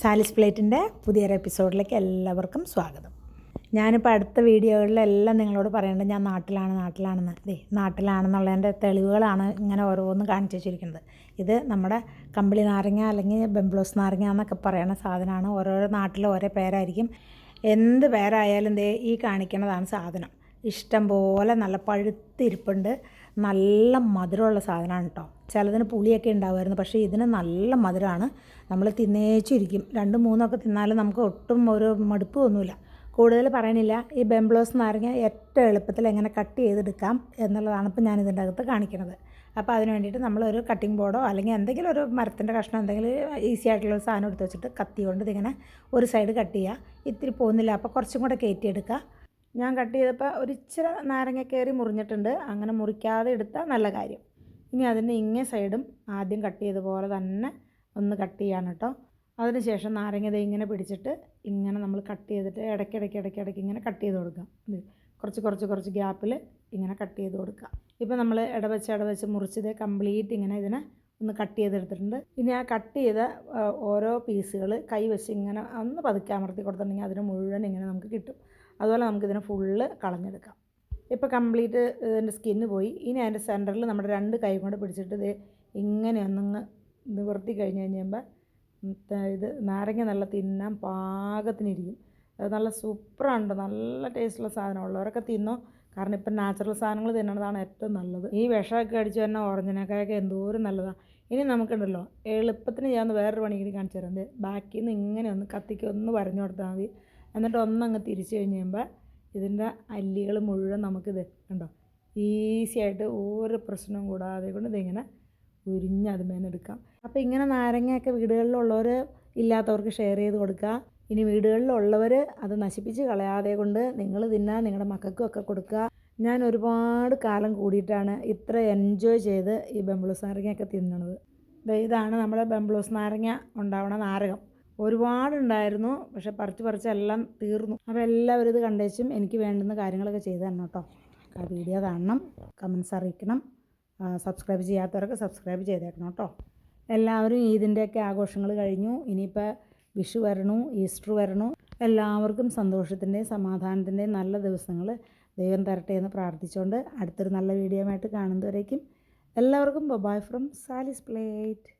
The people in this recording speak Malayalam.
സാലിസ് പ്ലേറ്റിന്റെ പുതിയൊരു എപ്പിസോഡിലേക്ക് എല്ലാവർക്കും സ്വാഗതം. ഞാനിപ്പോൾ അടുത്ത വീഡിയോകളിലെല്ലാം നിങ്ങളോട് പറയേണ്ടത് ഞാൻ നാട്ടിലാണ് നാട്ടിലാണെന്ന്. ദേ നാട്ടിലാണെന്നുള്ളതിന്റെ തെളിവുകളാണ് ഇങ്ങനെ ഓരോന്നും കാണിച്ചു വെച്ചിരിക്കുന്നത്. ഇത് നമ്മുടെ കമ്പിളി നാരങ്ങ അല്ലെങ്കിൽ ബെംബ്ലോസ് നാരങ്ങ എന്നൊക്കെ പറയുന്ന സാധനമാണ്. ഓരോരോ നാട്ടിലും ഓരോ പേരായിരിക്കും. എന്ത് പേരായാലും ദേ ഈ കാണിക്കുന്നതാണ് സാധനം. ഇഷ്ടം പോലെ നല്ല പഴുത്തിരിപ്പുണ്ട് നല്ല മധുരമുള്ള സാധനമാണ് കേട്ടോ ചിലതിന് പുളിയൊക്കെ ഉണ്ടാവുമായിരുന്നു. പക്ഷേ ഇതിന് നല്ല മധുരമാണ്. നമ്മൾ തിന്നേച്ചിരിക്കും. രണ്ട് മൂന്നൊക്കെ തിന്നാലും നമുക്ക് ഒട്ടും ഒരു മടുപ്പ് ഒന്നുമില്ല കൂടുതൽ പറയണില്ല. ഈ ബെംബ്ലോസ് നാരങ്ങ ഏറ്റവും എളുപ്പത്തിൽ എങ്ങനെ കട്ട് ചെയ്തെടുക്കാം എന്നുള്ളതാണ് ഇപ്പോൾ ഞാൻ ഇതിന്റെ അകത്ത് കാണിക്കുന്നത് അപ്പോൾ അതിന് വേണ്ടിയിട്ട് നമ്മളൊരു കട്ടിംഗ് ബോർഡോ അല്ലെങ്കിൽ എന്തെങ്കിലും ഒരു മരത്തിന്റെ കഷ്ണം എന്തെങ്കിലും ഈസി ആയിട്ടുള്ള സാധനം എടുത്ത് വെച്ചിട്ട് കത്തി കൊണ്ട് ഇതിങ്ങനെ ഒരു സൈഡ് കട്ട് ചെയ്യുക. ഇത്തിരി പോകുന്നില്ല. അപ്പോൾ കുറച്ചും കൂടെ കയറ്റിയെടുക്കുക. ഞാൻ കട്ട് ചെയ്തപ്പോൾ ഒരു ഇച്ചിരി നാരങ്ങ കയറി മുറിഞ്ഞിട്ടുണ്ട്. അങ്ങനെ മുറിക്കാതെ എടുത്താൽ നല്ല കാര്യം. ഇനി അതിന്റെ ഇങ്ങേ സൈഡും ആദ്യം കട്ട് ചെയ്ത പോലെ തന്നെ ഒന്ന് കട്ട് ചെയ്യാണ് കേട്ടോ. അതിനുശേഷം നാരങ്ങ ഇങ്ങനെ പിടിച്ചിട്ട് ഇങ്ങനെ നമ്മൾ കട്ട് ചെയ്തിട്ട് ഇടയ്ക്കിടയ്ക്ക് ഇടയ്ക്കിടയ്ക്ക് ഇങ്ങനെ കട്ട് ചെയ്ത് കൊടുക്കാം. കുറച്ച് കുറച്ച് കുറച്ച് ഗ്യാപ്പിൽ ഇങ്ങനെ കട്ട് ചെയ്ത് കൊടുക്കുക. ഇപ്പോൾ നമ്മൾ ഇടവച്ച് ഇടവച്ച് മുറിച്ചത് കംപ്ലീറ്റ് ഇങ്ങനെ ഇതിനെ ഒന്ന് കട്ട് ചെയ്തെടുത്തിട്ടുണ്ട്. ഇനി ആ കട്ട് ചെയ്ത ഓരോ പീസുകൾ കൈ ഇങ്ങനെ ഒന്ന് പതുക്കെ അമർത്തി കൊടുത്തിട്ടുണ്ടെങ്കിൽ അതിന് മുഴുവൻ ഇങ്ങനെ നമുക്ക് കിട്ടും. അതുപോലെ നമുക്കിതിനെ ഫുള്ള് കളഞ്ഞെടുക്കാം. ഇപ്പോൾ കംപ്ലീറ്റ് ഇതിന്റെ സ്കിന്ന് പോയി. ഇനി അതിന്റെ സെന്ററിൽ നമ്മുടെ രണ്ട് കൈ കൊണ്ട് പിടിച്ചിട്ട് ഇത് ഇങ്ങനെ ഒന്നങ്ങ് നിവർത്തി കഴിഞ്ഞ് കഴിയുമ്പോൾ ഇത് നാരങ്ങ നല്ല തിന്നാൻ പാകത്തിനിരിക്കും അത് നല്ല സൂപ്പറാണ് നല്ല ടേസ്റ്റുള്ള സാധനം. ഉള്ളവരൊക്കെ തിന്നോ. കാരണം ഇപ്പം നാച്ചുറൽ സാധനങ്ങൾ തിന്നണതാണ് ഏറ്റവും നല്ലത്. ഈ വിഷമൊക്കെ അടിച്ച് തന്നെ ഓറഞ്ചിനൊക്കെ എന്തോരം നല്ലതാണ് ഇനി നമുക്കുണ്ടല്ലോ എളുപ്പത്തിന് ഞാൻ വേറൊരു പണി കൂടി കാണിച്ചു തരാം. ബാക്കിൽ നിന്ന് ഇങ്ങനെ ഒന്ന് കത്തിക്കൊന്ന് വരഞ്ഞു കൊടുത്താൽ മതി. എന്നിട്ട് ഒന്നങ്ങ് തിരിച്ച് കഴിഞ്ഞ് കഴിയുമ്പോൾ ഇതിന്റെ അല്ലികൾ മുഴുവൻ നമുക്കിത് കണ്ടോ? ഈസിയായിട്ട് ഒരു പ്രശ്നവും കൂടാതെ കൊണ്ട് ഇതിങ്ങനെ ഉരിഞ്ഞ് അതുമേന്ന് എടുക്കാം. അപ്പോൾ ഇങ്ങനെ നാരങ്ങയൊക്കെ വീടുകളിലുള്ളവർ ഇല്ലാത്തവർക്ക് ഷെയർ ചെയ്ത് കൊടുക്കുക. ഇനി വീടുകളിലുള്ളവർ അത് നശിപ്പിച്ച് കളയാതെ കൊണ്ട് നിങ്ങൾ തിന്നാൻ നിങ്ങളുടെ മക്കൾക്കും ഒക്കെ കൊടുക്കുക. ഞാൻ ഒരുപാട് കാലം കൂടിയിട്ടാണ് ഇത്ര എൻജോയ് ചെയ്ത് ഈ ബംബ്ലൂസ് നാരങ്ങയൊക്കെ തിന്നണത്. ഇതാണ് നമ്മുടെ ബംബ്ലൂസ് നാരങ്ങ ഉണ്ടാവണ നാരകം. ഒരുപാടുണ്ടായിരുന്നു. പക്ഷെ പറിച്ച് പറിച്ച് എല്ലാം തീർന്നു. അപ്പോൾ എല്ലാവരും ഇത് കണ്ടേച്ചും എനിക്ക് വേണ്ടുന്ന കാര്യങ്ങളൊക്കെ ചെയ്തു തരണം കേട്ടോ. ആ വീഡിയോ കാണണം കമൻസ് അറിയിക്കണം സബ്സ്ക്രൈബ് ചെയ്യാത്തവരൊക്കെ സബ്സ്ക്രൈബ് ചെയ്തേക്കണം കേട്ടോ. എല്ലാവരും ഈദിന്റെയൊക്കെ ആഘോഷങ്ങൾ കഴിഞ്ഞു. ഇനിയിപ്പോൾ വിഷു വരണു ഈസ്റ്റർ വരണു. എല്ലാവർക്കും സന്തോഷത്തിന്റെയും സമാധാനത്തിന്റെയും നല്ല ദിവസങ്ങൾ ദൈവം തരട്ടെ എന്ന് പ്രാർത്ഥിച്ചുകൊണ്ട് അടുത്തൊരു നല്ല വീഡിയോ ആയിട്ട് കാണുന്നവരേക്കും എല്ലാവർക്കും ബൊബായ് ഫ്രം സാലിസ് പ്ലേറ്റ്